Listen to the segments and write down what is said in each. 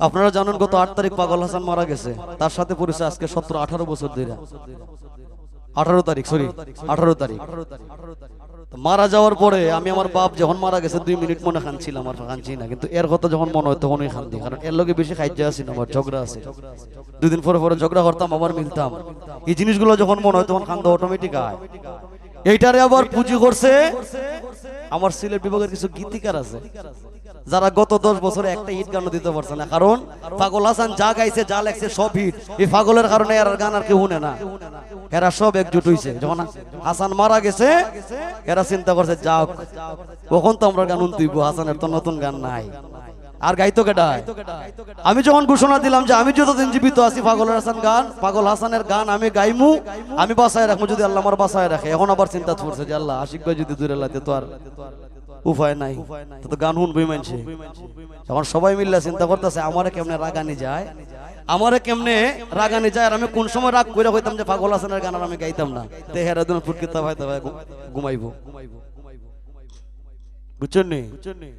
আপনারা জানেন গত আট তারিখ পাগল হাসান মারা গেছে। তার সাথে পরিচয় আজকে সতেরো, আঠারো বছর ধরে আঠারো তারিখ সরি আঠারো তারিখ। মারা যাওয়ার পরে আমি আমার বাপ যখন মারা গেছে, দুই মিনিট মনে খানছিলাম, আর খানছি না। কিন্তু এর কথা যখন মনে হয় তখনই খান্তি কারণ এর লগে বেশি খাইজা আছি না, আমার ঝগড়া আছে। দুদিন পরে পরে ঝগড়া করতাম, আবার মিলতাম। এই জিনিসগুলো যখন মনে হয় তখন খান্দা অটোমেটিক আয় এইটারে আবার পুঁজি করছে, আমার সিলেট বিভাগের কিছু গীতিকার আছে। যারা গত দশ বছরে একটা হিট গানও দিতে পারছে না। কারণ পাগল হাসান যা গাইছে, যা লেখছে, সব হিট। এই পাগলের কারণে এর গান আর কেউ শুনে না। এরা সব একজুট হইছে। যখন হাসান মারা গেছে, এরা চিন্তা করছে, যাক, কখন তো আমরা গান তুইব হাসানের তো নতুন গান নাই। আর গাইতো কেডায় আমি যখন ঘোষণা দিলাম যে আমি যতদিন জীবিত আছি পাগল হাসান গান, পাগল হাসানের গান আমি গাইমু, আমি বাসায় রাখব যদি আল্লাহ আমার বাসায় রাখে। এখন আবার চিন্তা করছে যে আল্লাহ, আশিক ভাই যদি দূরে লাগে তো আর উপায় নাই। তো গান শুনবই মানছে এখন সবাই মিললে চিন্তা করতেছে, আমারে কেমনে রাগানি যায়? আমারে কেমনে রাগানি যায়? আর আমি কোন সময় রাগ করে হইতাম যে পাগল হাসানের গান আর আমি গাইতাম না। তে হেরা দিন ফুটকিতা ভাই ঘুমাইবো।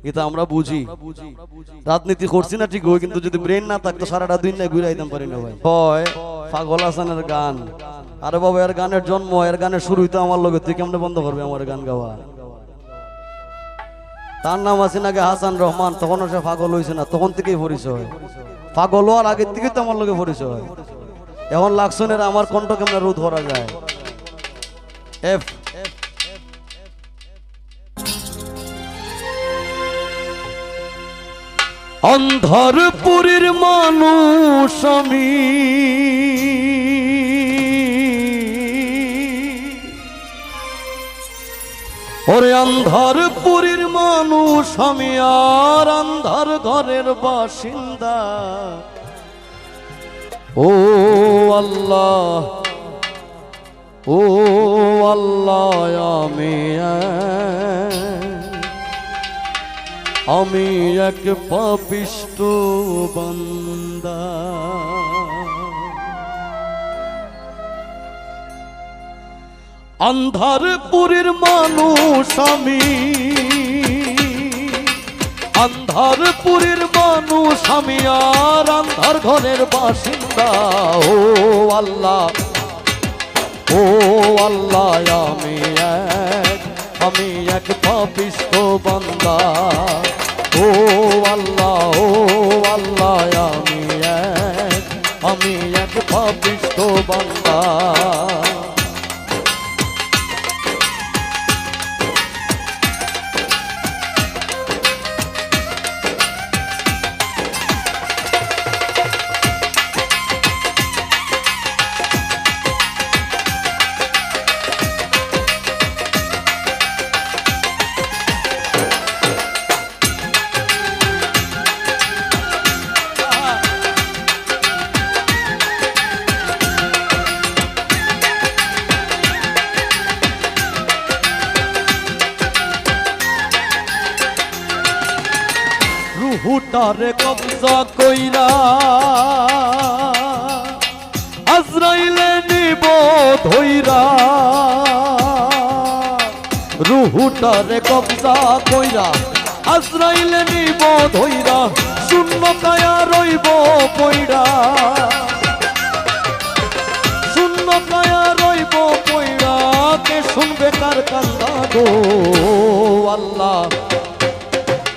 এটা আমরা বুঝি। রাজনীতি করছি না ঠিক কিন্তু যদি ব্রেন না থাকতো দিন ঘুরে না ভাই। হয়, পাগল হাসানের গান। এর গানের জন্ম, এর গানের আমার লগে। তুই কেমনে বন্ধ করবে আমার গান গাওয়া তার নাম আছে নাকি হাসান রহমান? তখনও সে পাগল হয়েছে না, তখন থেকেই পরিচয় পাগল হওয়ার আগের থেকে তো আমার লগে পরিচয় এখন লাকসনের আমার কণ্ঠ কেমন রোধ করা যায়? এফ। অন্ধরপুরীর মানুষ আমি। ওরে অন্ধরপুরীর মানুষ, আমি আর অন্ধর ঘরের বাসিন্দা। ও আল্লাহ ও আল্লাহ, আমি আমি এক পাপিষ্ট বান্দা। আন্ধারপুরের মানুষ আমি। আন্ধারপুরের মানুষ আমি আর আন্ধার ঘরের বাসিন্দা। ও আল্লাহ ও আল্লাহ, আমি আমি এক পাপিষ্ট বান্দা। ও আল্লাহ ও আল্লাহ, আমি আমি এক পাপিষ্ট বান্দা। রুহুটারে কবজা কইরা। আজরাইলে নিব ধইরা। রুহুটারে কবজা কইরা, আজরাইলে নিব ধইরা। শূন্য কায়া রইব পইরা শূন্য কায়া রইব পইরা কে শুনবে কার কান্দা গো? আল্লাহ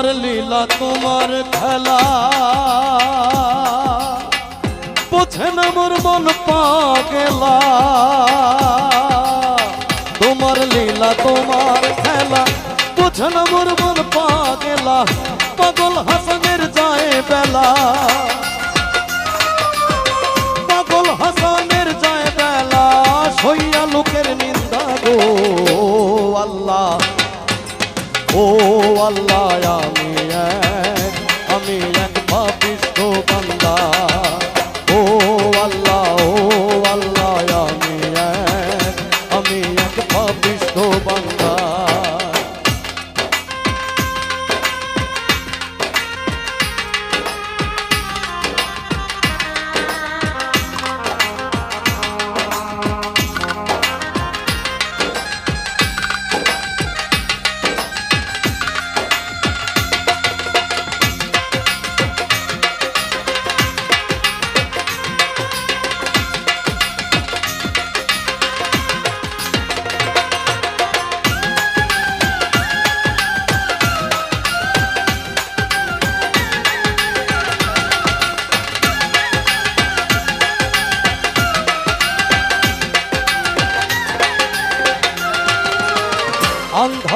তোমার লীলা, তোমার খেলা। বোঝে না মোর মন পাগেলা। তোমার লীলা, তোমার খেলা। বোঝে বুঝে না মোর মন পাগেলা। পাগল হাসনের যায় বেলা। ও আল্লাহ আমি এক আমি এক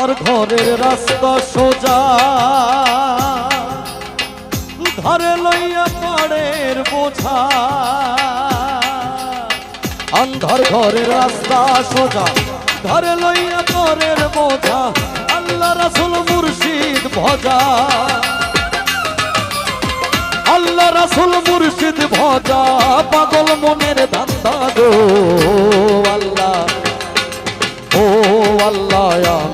আন্ধার ঘরের রাস্তা সোজা। ধরে লইয়া পাড়ের বোঝা। আন্ধার ঘরের রাস্তা সোজা ধরে লইয়া পরের বোঝা। আল্লাহ রাসুল মুর্শিদ ভজা। আল্লাহ রাসুল মুর্শিদ ভজা, পাগল মনের ধান্দা গো। আল্লাহ, ও আল্লাহ